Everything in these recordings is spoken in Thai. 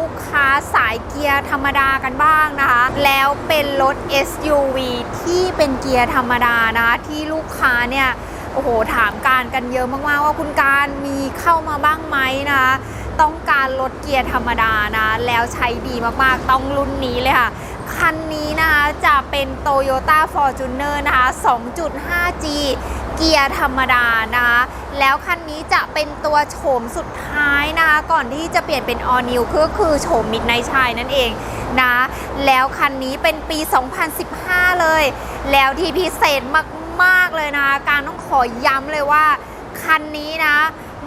ลูกค้าสายเกียร์ธรรมดากันบ้างนะคะ แล้วเป็นรถ SUV ที่เป็นเกียร์ธรรมดานะคะที่ลูกค้าเนี่ยโอ้โหถามการกันเยอะมากๆว่าคุณการมีเข้ามาบ้างไหมนะคะต้องการรถเกียร์ธรรมดานะ แล้วใช้ดีมากๆต้องรุ่นนี้เลยค่ะ คันนี้นะคะจะเป็น Toyota Fortuner นะคะ 2.5G เกียร์ธรรมดานะคะ แล้วคันนี้จะเป็นตัวโฉมสุดท้ายนะคะ ก่อนที่จะเปลี่ยนเป็น All New ก็คือโฉม Midnight นั่นเองนะ แล้วคันนี้เป็นปี 2015 เลย แล้วที่พิเศษมาก ๆ เลยนะคะ การต้องขอย้ำเลยว่า คันนี้นะ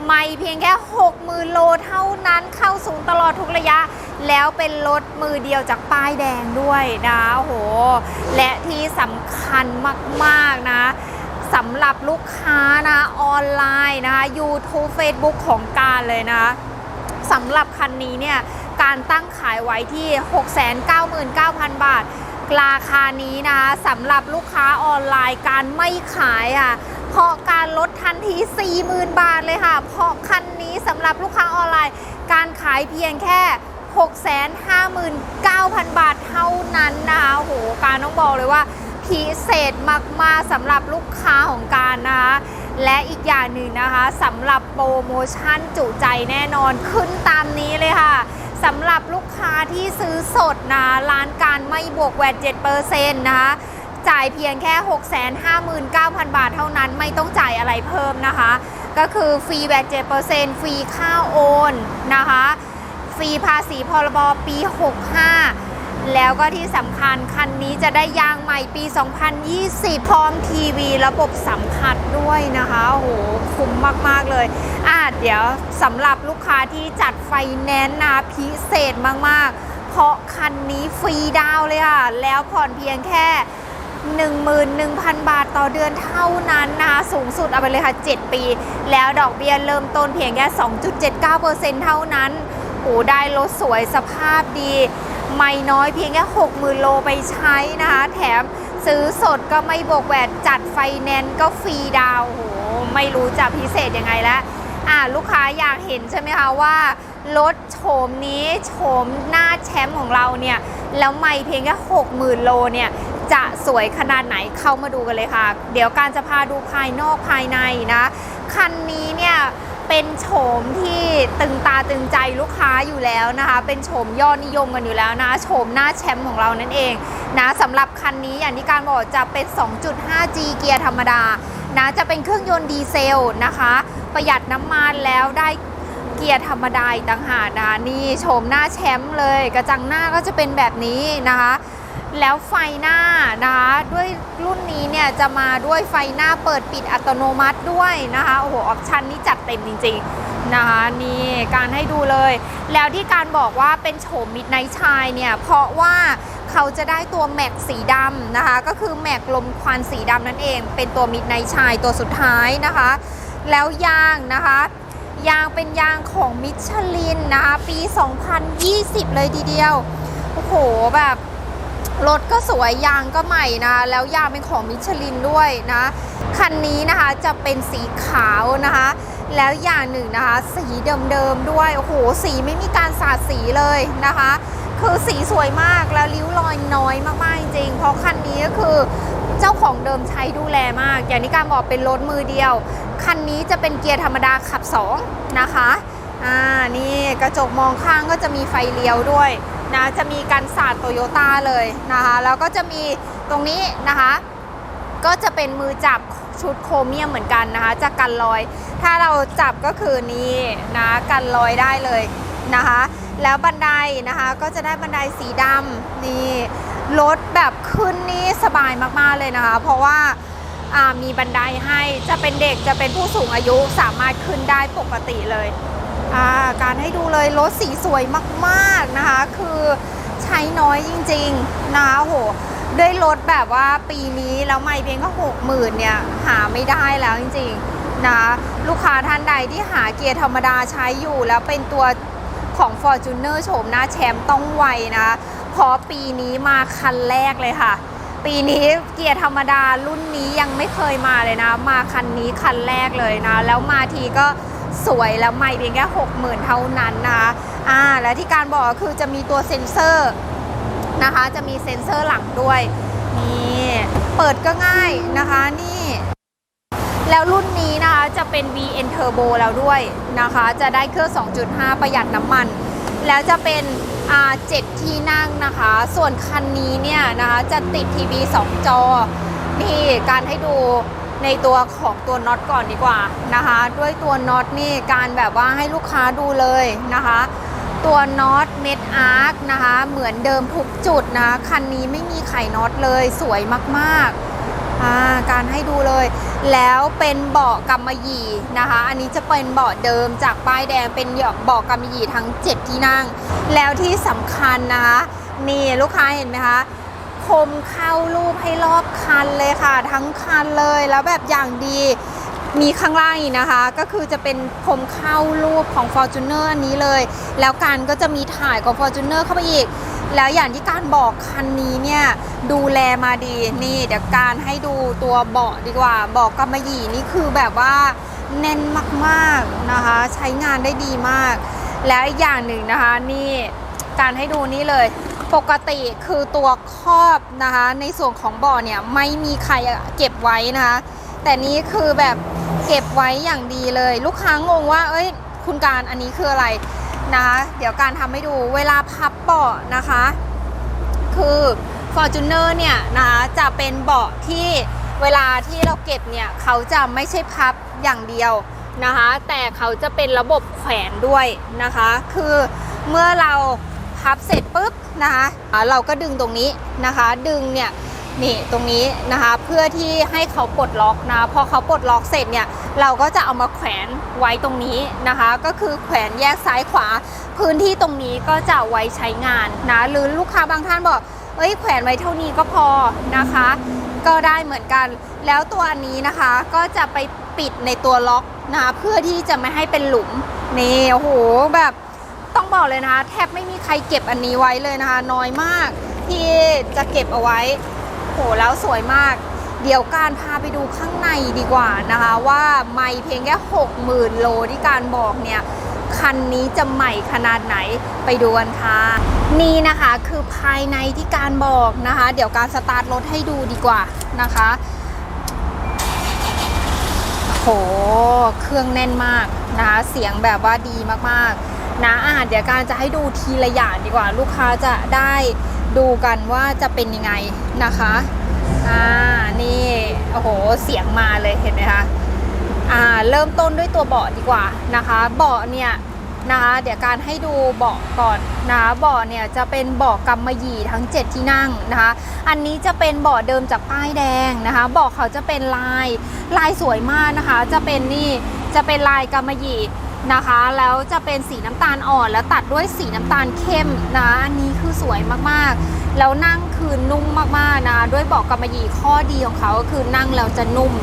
ไม่เพียงแค่ 60,000 โลเท่านั้นเข้าสูงตลอดทุกระยะ แล้วเป็นรถมือเดียวจากป้ายแดงด้วยนะโห และที่สำคัญมาก ๆ นะ สำหรับลูกค้านะออนไลน์นะคะ YouTube Facebook ของการเลยนะสำหรับคันนี้เนี่ยการตั้งขายไว้ที่ 699,000 บาท ราคานี้นะคะสำหรับลูกค้าออนไลน์การไม่ขายค่ะเพราะการลดทันที 40,000 บาทเลยค่ะ เพราะคันนี้สำหรับลูกค้าออนไลน์ การขายเพียงแค่ 659,000 บาทเท่านั้นนะคะโอ้โหการต้องบอกเลยว่า พิเศษมาก ๆสำหรับลูกค้าของการนะคะและอีกอย่างหนึ่งนะคะสำหรับโปรโมชั่นจุใจแน่นอนขึ้นตามนี้เลยค่ะสำหรับลูกค้าที่ซื้อสดนะร้านการไม่บวกแวด7%นะคะจ่ายเพียงแค่ 659,000 บาทเท่านั้นไม่ต้องจ่ายอะไรเพิ่มนะคะ ก็คือฟรีแวด7%ฟรีค่าโอนนะคะ ฟรีภาษีพรบปี 65 แล้วก็ที่สำคัญคันนี้จะได้ยางใหม่ปี 2020 พร้อมทีวีระบบสัมผัสด้วยนะคะโอ้โหคุ้มมาก ๆ เลย อะเดี๋ยวสำหรับลูกค้าที่จัดไฟแนนซ์นะพิเศษมาก ๆ เพราะคันนี้ฟรีดาวเลยค่ะ แล้วผ่อนเพียงแค่ 11,000 บาทต่อเดือนเท่านั้นนะคะสูงสุดเอาไปเลยค่ะ 7 ปี แล้วดอกเบี้ยเริ่มต้นเพียงแค่ 2.79%เท่านั้นโอ้ได้รถสวยสภาพดี ไม่น้อยเพียงแค่60,000 โลไปใช้นะคะ แถมซื้อสดก็ไม่บวกแหวนจัดไฟแนนซ์ก็ฟรีดาวโอ้โหไม่รู้จะพิเศษยังไงแล้วอ่าลูกค้าอยากเห็นใช่ไหมคะว่ารถโฉมนี้โฉมหน้าแชมป์ของเราเนี่ย แล้วไม่เพียงแค่60,000 โลเนี่ย จะสวยขนาดไหนเข้ามาดูกันเลยค่ะ เดี๋ยวการจะพาดูภายนอกภายในนะ คันนี้เนี่ย เป็นโฉมที่ตึงตาตึงใจลูกค้าอยู่แล้วนะคะ เป็นโฉมยอดนิยมกันอยู่แล้วนะโฉมหน้าแชมป์ของเรานั่นเองนะสำหรับคันนี้อย่างที่การบอกจะเป็น 2.5G เกียร์ธรรมดานะจะเป็นเครื่องยนต์ดีเซลนะคะ ประหยัดน้ำมันแล้วได้เกียร์ธรรมดาอีกต่างหากนะคะนี่โฉมหน้าแชมป์เลย กระจังหน้าก็จะเป็นแบบนี้นะคะ แล้วไฟหน้านะคะด้วยรุ่นนี้เนี่ยจะมาด้วยไฟหน้าเปิดปิดอัตโนมัติด้วยนะคะโอ้โหออปชันนี้จัดเต็มจริงๆนะคะนี่การให้ดูเลย แล้วที่การบอกว่าเป็นโฉมมิดไนท์ชายเนี่ยเพราะว่าเขาจะได้ตัวแม็กสีดำนะคะ ก็คือแม็กลมควันสีดำนั่นเอง เป็นตัวมิดไนท์ชายตัวสุดท้ายนะคะ แล้วยางนะคะยางเป็นยางของมิชลินนะคะปี 2020 เลยทีเดียว โอ้โหแบบ รถก็สวยยางก็ใหม่นะแล้วยางเป็นของมิชลินด้วยนะคันนี้นะคะจะเป็นสีขาวนะคะ แล้วอย่างหนึ่งนะคะ สีเดิมๆด้วยโอ้โหสีไม่มีการสาดสีเลยนะคะ คือสีสวยมากแล้วริ้วรอยน้อยมากๆจริง เพราะคันนี้ก็คือเจ้าของเดิมใช้ดูแลมาก อย่างที่การบอกเป็นรถมือเดียว คันนี้จะเป็นเกียร์ธรรมดาขับ 2 นะคะอ่านี่กระจกมองข้างก็จะมีไฟเลี้ยวด้วย นะจะมีการสาดโตโยต้าเลยนะคะแล้วก็จะมีตรงนี้นะคะก็จะเป็นมือจับชุดโครเมียมเหมือนกันนะคะจะกันรอย ถ้าเราจับก็คือนี่นะกันรอยได้เลยนะคะ แล้วบันไดนะคะก็จะได้บันไดสีดำนี่รถแบบขึ้นนี่สบายมากๆเลยนะคะ เพราะว่าอ่ามีบันไดให้จะเป็นเด็กจะเป็นผู้สูงอายุสามารถขึ้นได้ปกติเลย อ่าการให้ดูเลยรถสีสวยมากๆนะคะ คือใช้น้อยจริงๆนะโหด้วยรถแบบว่าปีนี้แล้วไม่เพียงแค่หกหมื่นเนี่ยหาไม่ได้แล้วจริงๆนะลูกค้าท่านใดที่หาเกียร์ธรรมดาใช้อยู่แล้วเป็นตัวของ Fortuner โฉมหน้าแชมป์ต้องไวนะคะเพราะปีนี้มาคันแรกเลยค่ะ ปีนี้เกียร์ธรรมดารุ่นนี้ยังไม่เคยมาเลยนะ มาคันนี้คันแรกเลยนะ แล้วมาทีก็ สวยแล้วไม่เพียงแค่หกหมื่นเท่านั้นนะคะอ่าและที่การบอกก็คือจะมีตัวเซ็นเซอร์นะคะจะมีเซ็นเซอร์หลังด้วยนี่เปิดก็ง่ายนะคะนี่ แล้วรุ่นนี้นะคะจะเป็น VN Turbo แล้วด้วยนะคะ จะได้เครื่อง 2.5 ประหยัดน้ำมัน แล้วจะเป็นอ่า7ที่นั่งนะคะ ส่วนคันนี้เนี่ยนะคะจะติดทีวี 2 จอ นี่การให้ดู ในตัวของตัวน็อตก่อนดีกว่านะคะ ด้วยตัวน็อตนี่การแบบว่าให้ลูกค้าดูเลยนะคะ ตัวน็อตเม็ดอาร์คนะคะ เหมือนเดิมทุกจุดนะคันนี้ไม่มีไข่น็อตเลยสวยมากๆาการให้ดูเลย แล้วเป็นเบาะกำมะหยี่นะคะ อันนี้จะเป็นเบาะเดิมจากป้ายแดงเป็นเบาะกำมะหยี่ทั้ง 7 ที่นั่ง แล้วที่สำคัญนะคะนี่ลูกค้าเห็นไหมคะ คมเข้ารูปให้รอบคันเลยค่ะ ทั้งคันเลยแล้วแบบอย่างดีมีข้างล่างอีกนะคะ ก็คือจะเป็นคมเข้ารูปของ Fortuner อันนี้เลย แล้วการก็จะมีถ่ายของ Fortuner เข้าไปอีก แล้วอย่างที่การบอกคันนี้เนี่ยดูแลมาดีนี่เดี๋ยวการให้ดูตัวเบาะดีกว่าเบาะกำมะหยี่นี่คือแบบว่าแน่นมากๆนะคะ ใช้งานได้ดีมาก แล้วอีกอย่างหนึ่งนะคะนี่ การให้ดูนี่เลย ปกติคือตัวครอบนะคะ ในส่วนของเบ่อเนี่ยไม่มีใครเก็บไว้นะคะ แต่นี้คือแบบเก็บไว้อย่างดีเลย ลูกค้างงว่า เอ้ย คุณการอันนี้คืออะไรนะคะเดี๋ยวการทำให้ดูเวลาพับเบาะนะคะ คือ Fortuner เนี่ยนะคะจะเป็นเบาะที่เวลาที่เราเก็บเนี่ยเขาจะไม่ใช่พับอย่างเดียวนะคะ แต่เขาจะเป็นระบบแขวนด้วยนะคะ คือเมื่อเรา พับเสร็จปุ๊บนะคะเราก็ดึงตรงนี้นะคะ ดึงเนี่ยนี่ตรงนี้นะคะเพื่อที่ให้เขาปลดล็อกนะพอเขาปลดล็อกเสร็จเนี่ยเราก็จะเอามาแขวนไว้ตรงนี้นะคะ ก็คือแขวนแยกซ้ายขวา พื้นที่ตรงนี้ก็จะไว้ใช้งานนะหรือลูกค้าบางท่านบอกเอ้ยแขวนไว้เท่านี้ก็พอนะคะ ก็ได้เหมือนกัน แล้วตัวอันนี้นะคะก็จะไปปิดในตัวล็อกนะคะเพื่อที่จะไม่ให้เป็นหลุมนี่โอ้โหแบบ ต้องบอกเลยนะคะ แทบไม่มีใครเก็บอันนี้ไว้เลยนะคะ น้อยมากที่จะเก็บเอาไว้โหแล้วสวยมาก เดี๋ยวการพาไปดูข้างในดีกว่านะคะ ว่าไม่เพียงแค่60,000 โลที่การบอกเนี่ยคันนี้จะใหม่ขนาดไหนไปดูกันค่ะ นี่นะคะคือภายในที่การบอกนะคะ เดี๋ยวการสตาร์ทรถให้ดูดีกว่านะคะโหเครื่องแน่นมากนะคะ เสียงแบบว่าดีมากๆ นะอะเดี๋ยวการจะให้ดูทีละอย่างดีกว่า ลูกค้าจะได้ดูกันว่าจะเป็นยังไงนะคะอ่านี่โอ้โหเสียงมาเลยเห็นไหมคะอ่าเริ่มต้นด้วยตัวเบาะดีกว่านะคะเบาะเนี่ยนะคะเดี๋ยวการให้ดูเบาะก่อนนะคะเบาะเนี่ยจะเป็นเบาะกำมะหยี่ทั้ง 7 ที่นั่งนะคะ อันนี้จะเป็นเบาะเดิมจากป้ายแดงนะคะเบาะเขาจะเป็นลายลายสวยมากนะคะ จะเป็นนี่จะเป็นลายกำมะหยี่ นะคะ แล้วจะเป็นสีน้ำตาลอ่อนแล้วตัดด้วยสีน้ำตาลเข้มนะอันนี้คือสวยมากๆ แล้วนั่งคือนุ่มมากๆนะด้วยเบาะกำมะหยี่ข้อดีของเขาก็คือนั่งแล้วจะนุ่ม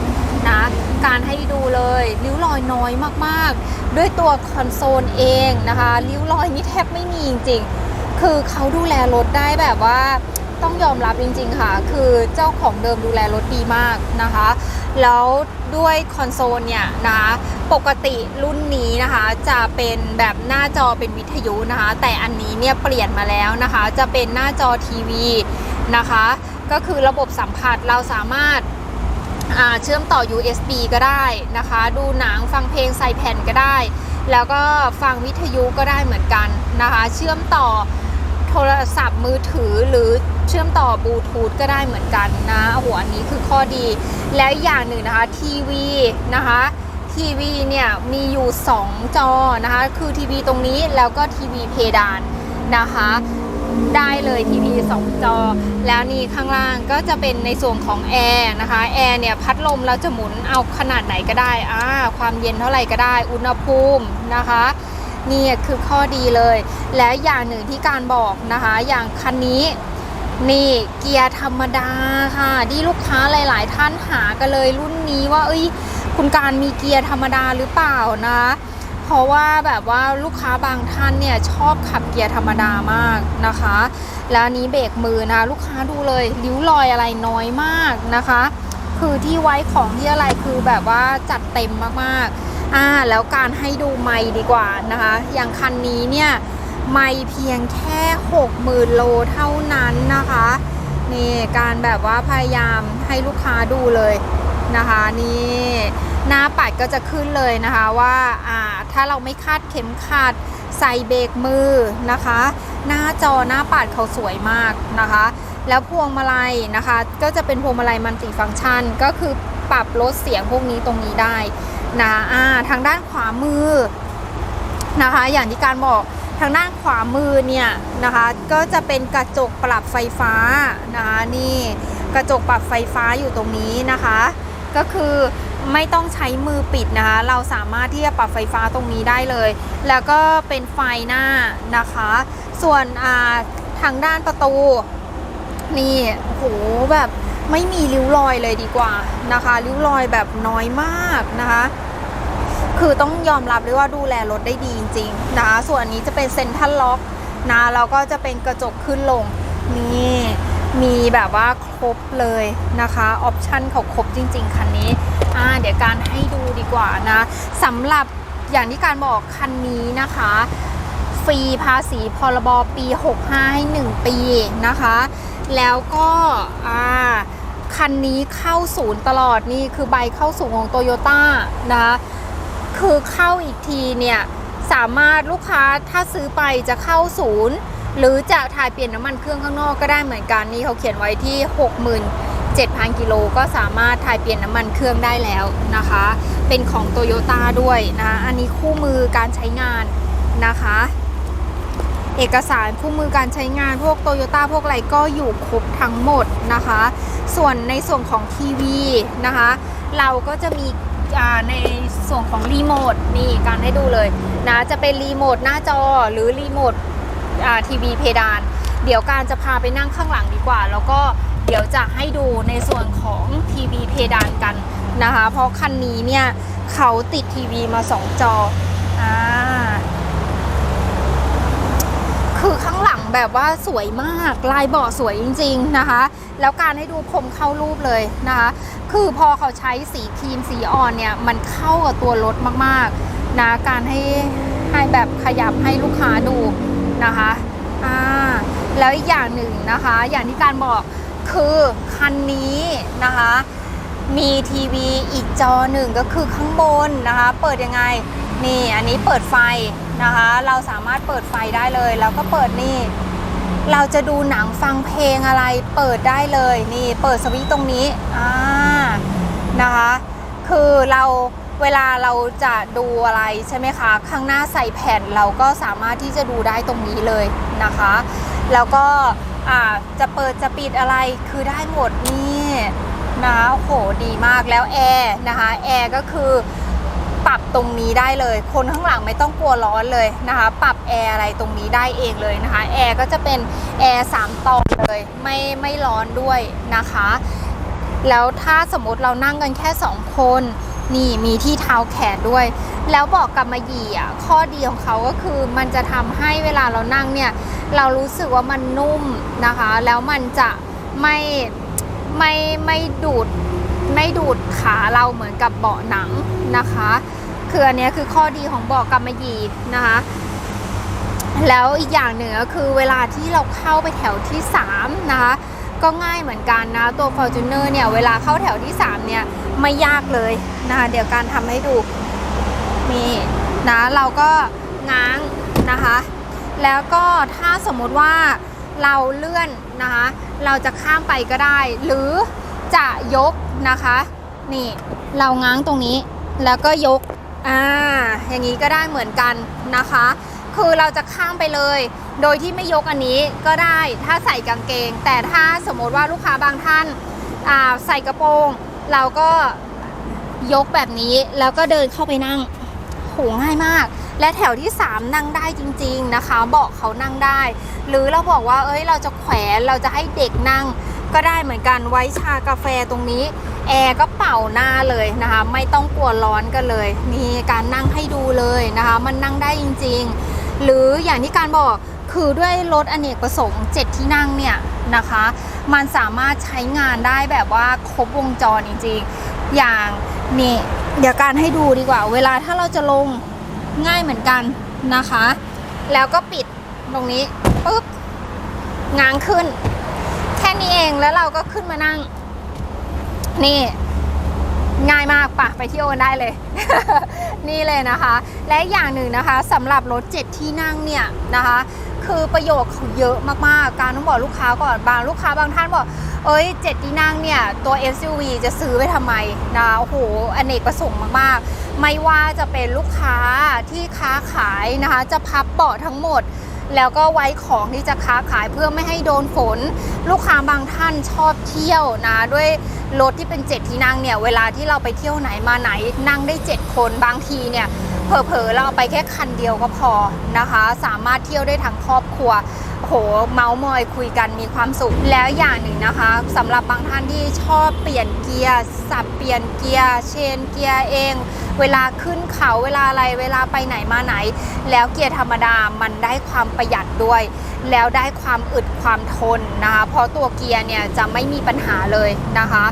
นะการให้ดูเลยริ้วรอยน้อยมากๆ ด้วยตัวคอนโซลเองนะคะริ้วรอยนี่แทบไม่มีจริงๆ คือเขาดูแลรถได้แบบว่าต้องยอมรับจริง ๆ ค่ะ คือเจ้าของเดิมดูแลรถดีมากนะคะ แล้ว ด้วยคอนโซลเนี่ยนะคะปกติรุ่นนี้นะคะจะเป็นแบบหน้าจอเป็นวิทยุนะคะ แต่อันนี้เนี่ยเปลี่ยนมาแล้วนะคะ จะเป็นหน้าจอทีวีนะคะ ก็คือระบบสัมผัสเราสามารถาเชื่อมต่อ USB ก็ได้นะคะ ดูหนังฟังเพลงใส่แผ่นก็ได้ แล้วก็ฟังวิทยุก็ได้เหมือนกันนะคะ เชื่อมต่อ โทรศัพท์มือถือหรือเชื่อมต่อบลูทูธก็ได้เหมือนกันนะโหอันนี้คือข้อดี แล้วอย่างหนึ่งนะคะทีวีนะคะทีวีเนี่ยมีอยู่ 2 จอนะคะคือทีวีตรงนี้แล้วก็ทีวีเพดานนะคะได้เลยทีวี2จอ แล้วนี่ข้างล่างก็จะเป็นในส่วนของแอร์นะคะแอร์เนี่ยพัดลมเราจะหมุนเอาขนาดไหนก็ได้อ่าความเย็นเท่าไหร่ก็ได้อุณหภูมินะคะ นี่คือข้อดีเลย และอย่างหนึ่งที่การบอกนะคะ อย่างคันนี้นี่เกียร์ธรรมดาค่ะที่ลูกค้าหลาย ๆ ท่านหากันเลยรุ่นนี้ว่า เอ้ย คุณการมีเกียร์ธรรมดาหรือเปล่านะ เพราะว่าแบบว่าลูกค้าบางท่านเนี่ยชอบขับเกียร์ธรรมดามากนะคะ แล้วนนี้เบรกมือนะลูกค้าดูเลยริ้วรอยอะไรน้อยมากนะคะ คือที่ไว้ของที่อะไรคือแบบว่าจัดเต็มมาก ๆ อ่าแล้วการให้ดูไมค์ดีกว่านะคะ อย่างคันนี้เนี่ยไม่เพียงแค่60,000โลเท่านั้นนะคะนี่การแบบว่าพยายามให้ลูกค้าดูเลยนะคะนี่หน้าปัดก็จะขึ้นเลยนะคะว่าอ่าถ้าเราไม่คาดเข็มขัดใส่เบรกมือนะคะ หน้าจอหน้าปัดเขาสวยมากนะคะ แล้วพวงมาลัยนะคะ ก็จะเป็นพวงมาลัยมัลติฟังก์ชัน ก็คือปรับลดเสียงพวกนี้ตรงนี้ได้ นะอ่าทางด้านขวามือนะคะ อย่างที่การบอกทางด้านขวามือเนี่ยนะคะก็จะเป็นกระจกปรับไฟฟ้านะคะนี่กระจกปรับไฟฟ้าอยู่ตรงนี้นะคะ ก็คือไม่ต้องใช้มือปิดนะคะ เราสามารถที่จะปรับไฟฟ้าตรงนี้ได้เลย แล้วก็เป็นไฟหน้านะคะ ส่วนอ่าทางด้านประตูนี่โอ้โหแบบ ไม่มีริ้วรอยเลยดีกว่านะคะริ้วรอยแบบน้อยมากนะคะ คือต้องยอมรับเลยว่าดูแลรถได้ดีจริงๆนะคะส่วนนี้จะเป็นเซ็นทรัลล็อกนะแล้วก็จะเป็นกระจกขึ้นลงนี่มีแบบว่าครบเลยนะคะออปชันเขาครบจริง ๆ คันนี้อ่าเดี๋ยวการให้ดูดีกว่านะสำหรับอย่างที่การบอกคันนี้นะคะ ฟรีภาษีพรบปี 65 ให้ 1 ปีนะคะ แล้วก็อ่า คันนี้เข้าศูนย์ตลอดนี่คือใบเข้าศูนย์ของโตโยต้านะคะคือเข้าอีกทีเนี่ย สามารถลูกค้าถ้าซื้อไปจะเข้าศูนย์ หรือจะถ่ายเปลี่ยนน้ำมันเครื่องข้างนอกก็ได้เหมือนกันนี่เขาเขียนไว้ที่ 67,000 กิโลก็สามารถถ่ายเปลี่ยนน้ำมันเครื่องได้แล้วนะคะ เป็นของโตโยต้าด้วยนะอันนี้คู่มือการใช้งานนะคะ เอกสารคู่มือการใช้งานพวกโตโยต้าพวกอะไรก็อยู่ครบทั้งหมดนะคะ ส่วนในส่วนของทีวีนะคะ เราก็จะมีในส่วนของรีโมทนี่การให้ดูเลยนะจะเป็นรีโมทหน้าจอหรือรีโมททีวีเพดาน เดี๋ยวการจะพาไปนั่งข้างหลังดีกว่า แล้วก็เดี๋ยวจะให้ดูในส่วนของทีวีเพดานกันนะคะ เพราะคันนี้เนี่ยเขาติดทีวีมาสองจออ่า คือข้างหลังแบบว่าสวยมาก ลายเบาะสวยจริง ๆนะคะ แล้วการให้ดูคมเข้ารูปเลยนะคะ คือพอเขาใช้สีครีมสีอ่อนเนี่ยมันเข้ากับตัวรถมากๆนะการให้ให้แบบขยับให้ลูกค้าดูนะคะอ่าแล้วอีกอย่างหนึ่งนะคะ อย่างที่การบอกคือคันนี้นะคะมีทีวีอีกจอหนึ่งก็คือข้างบนนะคะ เปิดยังไงนี่อันนี้เปิดไฟ นะคะ เราสามารถเปิดไฟได้เลย แล้วก็เปิดนี่ เราจะดูหนังฟังเพลงอะไรเปิดได้เลยนี่เปิดสวิตช์ตรงนี้อ่านะคะ คือเราเวลาเราจะดูอะไรใช่ไหมคะ ข้างหน้าใส่แผ่นเราก็สามารถที่จะดูได้ตรงนี้เลยนะคะ แล้วก็จะเปิดจะปิดอะไรคือได้หมดนี่นะโอ้โหดีมากแล้วแอร์นะคะแอร์ก็คือ ปรับตรงนี้ได้เลย คนข้างหลังไม่ต้องกลัวร้อนเลยนะคะ ปรับแอร์อะไรตรงนี้ได้เองเลยนะคะ แอร์ก็จะเป็นแอร์สามต่อเลย ไม่ไม่ร้อนด้วยนะคะ แล้วถ้าสมมติเรานั่งกันแค่สองคนนี่มีที่เท้าแขนด้วย แล้วบอกกำมะหยี่อะข้อดีของเขาก็คือมันจะทำให้เวลาเรานั่งเนี่ย เรารู้สึกว่ามันนุ่มนะคะ แล้วมันจะไม่ไม่ไม่ดูด ไม่ดูดขาเราเหมือนกับเบาะหนังนะคะ คืออันนี้คือข้อดีของเบาะกำมะหยี่นะคะ แล้วอีกอย่างหนึ่งก็คือเวลาที่เราเข้าไปแถวที่3นะคะก็ง่ายเหมือนกันนะตัว Fortuner เนี่ยเวลาเข้าแถวที่ 3 เนี่ยไม่ยากเลยนะคะเดี๋ยวการทำให้ดูนี่นะเราก็ง้างนะคะ แล้วก็ถ้าสมมติว่าเราเลื่อนนะคะ เราจะข้ามไปก็ได้ หรือ จะยกนะคะ นี่เราง้างตรงนี้แล้วก็ยกอ่าอย่างนี้ก็ได้เหมือนกันนะคะ คือเราจะข้ามไปเลย โดยที่ไม่ยกอันนี้ก็ได้ถ้าใส่กางเกง แต่ถ้าสมมติว่าลูกค้าบางท่านาใส่กระโปรง เราก็ยกแบบนี้แล้วก็เดินเข้าไปนั่งโหง่ายมาก และแถวที่ 3 นั่งได้จริง ๆนะคะ เบาะเขานั่งได้ หรือเราบอกว่าเอ้ยเราจะแขวนเราจะให้เด็กนั่ง ก็ได้เหมือนกันไว้ชากาแฟตรงนี้แอร์ก็เป่าหน้าเลยนะคะ ไม่ต้องกลัวร้อนกันเลยมีการนั่งให้ดูเลยนะคะ มันนั่งได้จริง ๆ หรืออย่างที่การบอกคือด้วยรถอเนกประสงค์7ที่นั่งเนี่ยนะคะ มันสามารถใช้งานได้แบบว่าครบวงจรจริงๆ อย่างนี่เดี๋ยวการให้ดูดีกว่า เวลาถ้าเราจะลงง่ายเหมือนกันนะคะ แล้วก็ปิดตรงนี้ปุ๊บง้างขึ้น แค่นี้เองแล้วเราก็ขึ้นมานั่ง นี่ง่ายมากปะไปเที่ยวกันได้เลย นี่เลยนะคะ และอย่างหนึ่งนะคะสำหรับรถ7ที่นั่งเนี่ยนะคะ คือประโยชน์เขาเยอะมากๆ การต้องบอกลูกค้าก่อนบางลูกค้าบางท่านบอก เอ้ย7ที่นั่งเนี่ย ตัว SUV จะซื้อไปทำไมนะโอ้โหอเนกประสงค์มากๆ ไม่ว่าจะเป็นลูกค้าที่ค้าขายนะคะ จะพับเบาะทั้งหมด แล้วก็ไว้ของที่จะค้าขายเพื่อไม่ให้โดนฝน ลูกค้าบางท่านชอบเที่ยวนะ ด้วยรถที่เป็น7ที่นั่งเนี่ย เวลาที่เราไปเที่ยวไหนมาไหนนั่งได้ 7 คนบางทีเนี่ยเผลอๆเราเอาไปแค่คันเดียวก็พอนะคะ สามารถเที่ยวได้ทั้งครอบครัว โหเมาส์มอยคุยกันมีความสุข แล้วอย่างหนึ่งนะคะสำหรับบางท่านที่ชอบเปลี่ยนเกียร์สับเปลี่ยนเกียร์เชนเกียร์เอง เวลาขึ้นเขาเวลาอะไรเวลาไปไหนมาไหน แล้วเกียร์ธรรมดามันได้ความประหยัดด้วย แล้วได้ความอึดความทนนะคะเพราะตัวเกียร์เนี่ยจะไม่มีปัญหาเลยนะคะ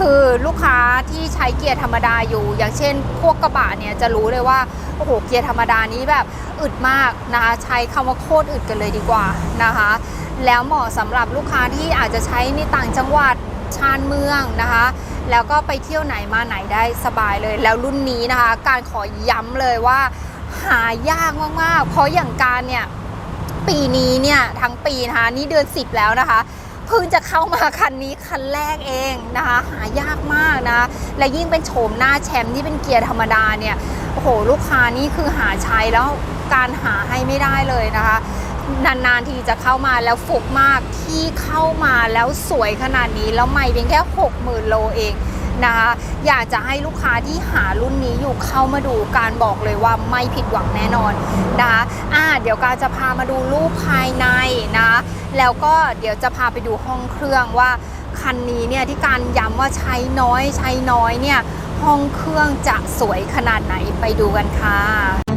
คือลูกค้าที่ใช้เกียร์ธรรมดาอยู่ อย่างเช่น พวกกระบะเนี่ยจะรู้เลยว่าโอ้โหเกียร์ธรรมดานี้แบบอึดมากนะคะใช้คำว่าโคตรอึดกันเลยดีกว่านะคะ แล้วเหมาะสำหรับลูกค้าที่อาจจะใช้ในต่างจังหวัดชานเมืองนะคะ แล้วก็ไปเที่ยวไหนมาไหนได้สบายเลย แล้วรุ่นนี้นะคะ การขอย้ำเลยว่า หายากมากๆ เพราะอย่างการเนี่ยปีนี้เนี่ยทั้งปีนะคะนี่เดือน 10 แล้วนะคะ พิ่งจะเข้ามาคันนี้คันแรกเองนะคะ หายากมากนะ และยิ่งเป็นโฉมหน้าแชมป์ที่เป็นเกียร์ธรรมดาเนี่ยโอ้โหลูกค้านี่คือหาใช้แล้วการหาให้ไม่ได้เลยนะคะนานๆทีจะเข้ามาแล้วฟุกมากที่เข้ามาแล้วสวยขนาดนี้ แล้วไม่เพียงแค่60,000โลเองนะคะอยากจะให้ลูกค้าที่หารุ่นนี้อยู่เข้ามาดูการบอกเลยว่าไม่ผิดหวังแน่นอนนะคะอ่าเดี๋ยวการจะพามาดูรูปภายในนะ แล้วก็เดี๋ยวจะพาไปดูห้องเครื่องว่าคันนี้เนี่ยที่การย้ำว่าใช้น้อยใช้น้อยเนี่ยห้องเครื่องจะสวยขนาดไหนไปดูกันค่ะ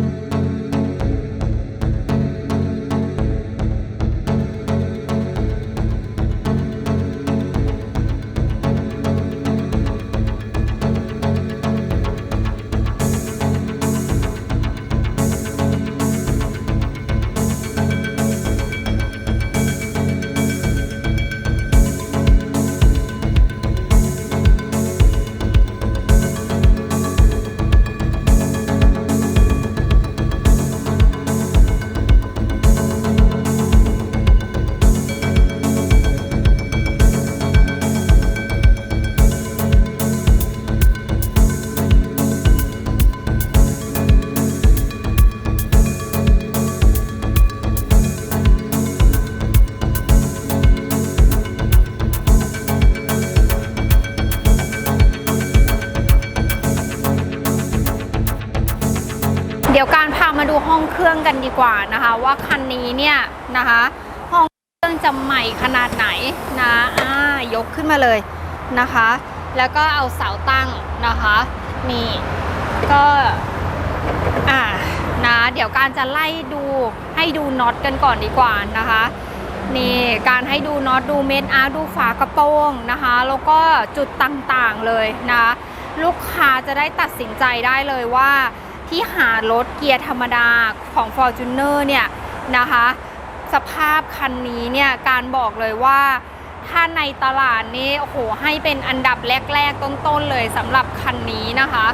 มาดูห้องเครื่องกันดีกว่านะคะ ว่าคันนี้เนี่ยนะคะ ห้องเครื่องจะใหม่ขนาดไหนนะอ่ายกขึ้นมาเลยนะคะ แล้วก็เอาเสาตั้งนะคะนี่ก็อ่านะเดี๋ยวการจะไล่ดูให้ดูน็อตกันก่อนดีกว่านะคะนี่การให้ดูน็อตดูเม็ดอาร์ดูฝากระโปรงนะคะ แล้วก็จุดต่างๆเลยนะคะลูกค้าจะได้ตัดสินใจได้เลยว่า ที่หารถเกียร์ธรรมดาของ Fortuner เนี่ยนะคะ สภาพคันนี้เนี่ยการบอกเลยว่าถ้าในตลาดนี้โอ้โหให้เป็นอันดับแรก ๆ ต้น ๆ เลยสำหรับคันนี้นะคะ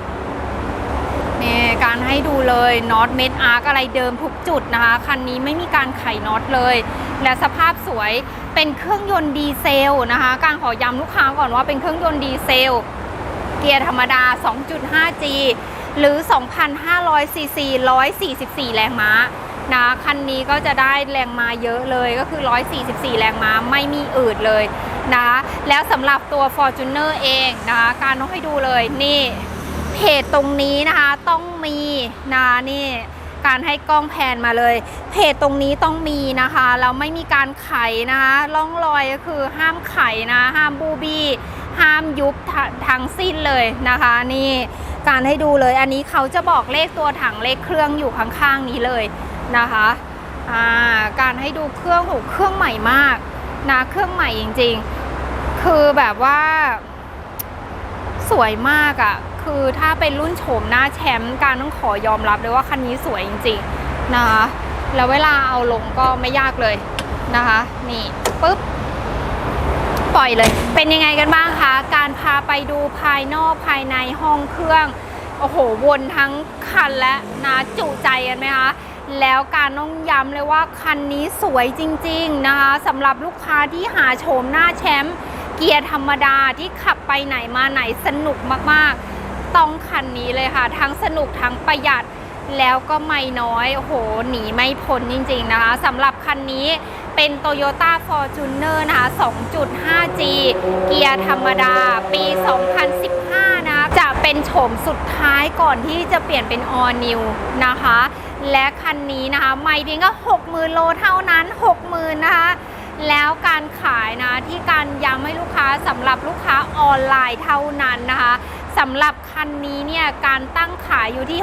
นี่การให้ดูเลยน็อตเม็ดอาร์กอะไรเดิมทุกจุดนะคะ คันนี้ไม่มีการไขน็อตเลย และสภาพสวยเป็นเครื่องยนต์ดีเซลนะคะ การขอย้ำลูกค้าก่อนว่าเป็นเครื่องยนต์ดีเซล เกียร์ธรรมดา 2.5G หรือ 2,500 ซีซี 144 แรงม้านะคันนี้ก็จะได้แรงม้าเยอะเลยก็คือ 144 แรงม้าไม่มีอืดเลยนะแล้วสำหรับตัว Fortuner เองนะการต้องให้ดูเลยนี่เพจตรงนี้นะคะต้องมีนะนี่การให้กล้องแพนมาเลย เพจตรงนี้ต้องมีนะคะแล้วไม่มีการไขนะคะร่องรอยก็คือห้ามไขนะห้ามบูบี้ห้ามยุบททั้งสิ้นเลยนะคะนี่ การให้ดูเลย อันนี้เขาจะบอกเลขตัวถังเลขเครื่องอยู่ข้างๆนี้เลยนะคะการให้ดูเครื่องโหเครื่องใหม่มากนะเครื่องใหม่จริง ๆ คือแบบว่า สวยมากอะ่ะ คือถ้าเป็นรุ่นโฉมหน้าแชมป์การต้องขอยอมรับเลยว่าคันนี้สวยจริง ๆ นะคะแล้วเวลาเอาลงก็ไม่ยากเลยนะคะ นี่ปุ๊บ่อยเลย เป็นยังไงกันบ้างคะ การพาไปดูภายนอกภายในห้องเครื่อง โอ้โห วนทั้งคันและนะจุใจกันไหมคะ แล้วการต้องย้ำเลยว่าคันนี้สวยจริง ๆ นะคะสำหรับลูกค้าที่หาโฉมหน้าแชมป์เกียร์ธรรมดาที่ขับไปไหนมาไหนสนุกมากๆ ต้องคันนี้เลยค่ะ ทั้งสนุกทั้งประหยัดแล้วก็ไม่น้อย โอ้โห หนีไม่พ้นจริง ๆ นะคะสำหรับคันนี้ เป็น Toyota Fortuner นะคะ 2.5G เกียร์ธรรมดา ปี 2015นะคะจะเป็นโฉมสุดท้ายก่อนที่จะเปลี่ยนเป็น All New นะคะ และคันนี้นะคะ ไม่เพียงก็60,000 โลเท่านั้น 60,000 นะคะ แล้วการขายนะ ที่การย้ำให้ลูกค้าสำหรับลูกค้าออนไลน์เท่านั้นนะคะสำหรับคันนี้เนี่ย การตั้งขายอยู่ที่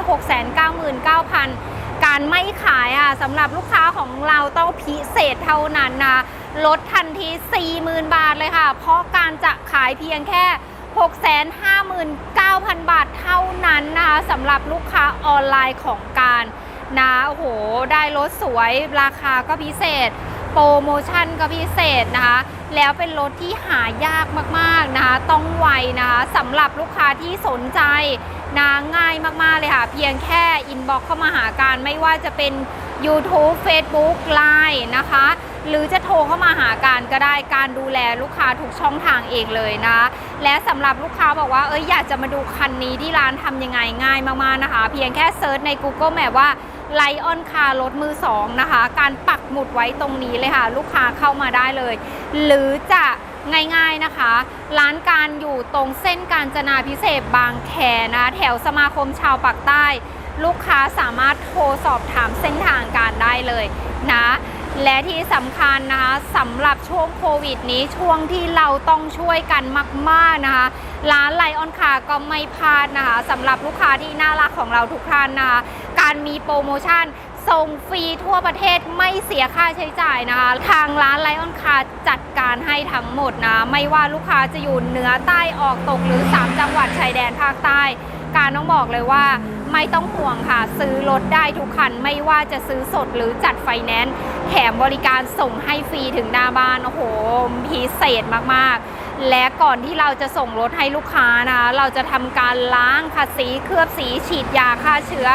699,000 การไม่ขายอะสำหรับลูกค้าของเราต้องพิเศษเท่านั้นนะลดทันที 40,000 บาทเลยค่ะ เพราะการจะขายเพียงแค่ 659,000 บาทเท่านั้นนะคะสำหรับลูกค้าออนไลน์ของการนะโอ้โห ได้รถสวยราคาก็พิเศษ โปรโมชั่นก็พิเศษนะคะ แล้วเป็นรถที่หายากมากๆนะคะ ต้องไวนะคะสำหรับลูกค้าที่สนใจ นะง่ายมากๆเลยค่ะ เพียงแค่อินบ็อกเข้ามาหาการไม่ว่าจะเป็น YouTube Facebook Line นะคะ หรือจะโทรเข้ามาหาการก็ได้การดูแลลูกค้าทุกช่องทางเองเลยนะ และสำหรับลูกค้าบอกว่าเอ้ยอยากจะมาดูคันนี้ที่ร้านทำยังไงง่ายมากๆนะคะ เพียงแค่เซิร์ชใน Google Map ว่าไลออนคาร์รถมือสองนะคะ การปักหมุดไว้ตรงนี้เลยค่ะ ลูกค้าเข้ามาได้เลย หรือจะ ง่ายๆนะคะ ร้านการอยู่ตรงเส้นการจนาพิเศษบางแคนะคะแถวสมาคมชาวปากใต้ ลูกค้าสามารถโทรสอบถามเส้นทางการได้เลยนะและที่สำคัญนะคะสำหรับช่วงโควิดนี้ช่วงที่เราต้องช่วยกันมาก ๆนะคะ ร้านไลออนคาก็ไม่พลาดนะคะสำหรับลูกค้าที่น่ารักของเราทุกท่านนะคะ การมีโปรโมชั่นส่งฟรีทั่วประเทศ ไม่เสียค่าใช้จ่ายนะคะ ทางร้านไลออนคาจัดการให้ทั้งหมดนะ ไม่ว่าลูกค้าจะอยู่เหนือใต้ออกตกหรือ 3 จังหวัดชายแดนภาคใต้ การต้องบอกเลยว่าไม่ต้องห่วงค่ะ ซื้อรถได้ทุกคัน ไม่ว่าจะซื้อสดหรือจัดไฟแนนซ์แถมบริการส่งให้ฟรีถึงหน้าบ้านโอ้โหพิเศษมากๆ และก่อนที่เราจะส่งรถให้ลูกค้านะคะเราจะทำการล้างค่ะสีเคลือบสีฉีดยาฆ่าเชื้อ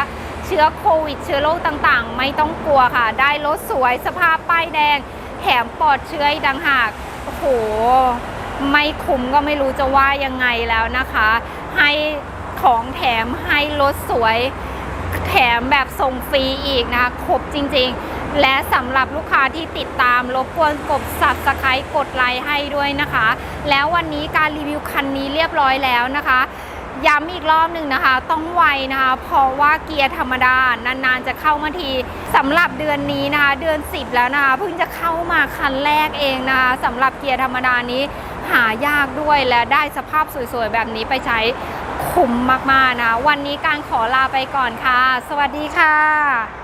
ชื้อโควิด เชื้อโรคต่างๆ ไม่ต้องกลัวค่ะ ได้รถสวยสภาพป้ายแดง แถมปลอดเชื้อดังหากโอ้โหไม่คุ้มก็ไม่รู้จะว่ายังไงแล้วนะคะ ให้ของแถมให้รถสวย แถมแบบส่งฟรีอีกนะคะครบจริงๆ และสำหรับลูกค้าที่ติดตามรบกวนกด subscribe กดไลค์ให้ด้วยนะคะ แล้ววันนี้การรีวิวคันนี้เรียบร้อยแล้วนะคะ ย้ำอีกรอบหนึ่งนะคะ ต้องไวนะคะ เพราะว่าเกียร์ธรรมดานานๆจะเข้ามาทีสำหรับเดือนนี้นะคะ เดือน 10 แล้วนะคะ เพิ่งจะเข้ามาคันแรกเองนะคะสำหรับเกียร์ธรรมดานี้หายากด้วยและได้สภาพสวยๆ แบบนี้ไปใช้คุ้มมากๆนะ วันนี้การขอลาไปก่อนค่ะ สวัสดีค่ะ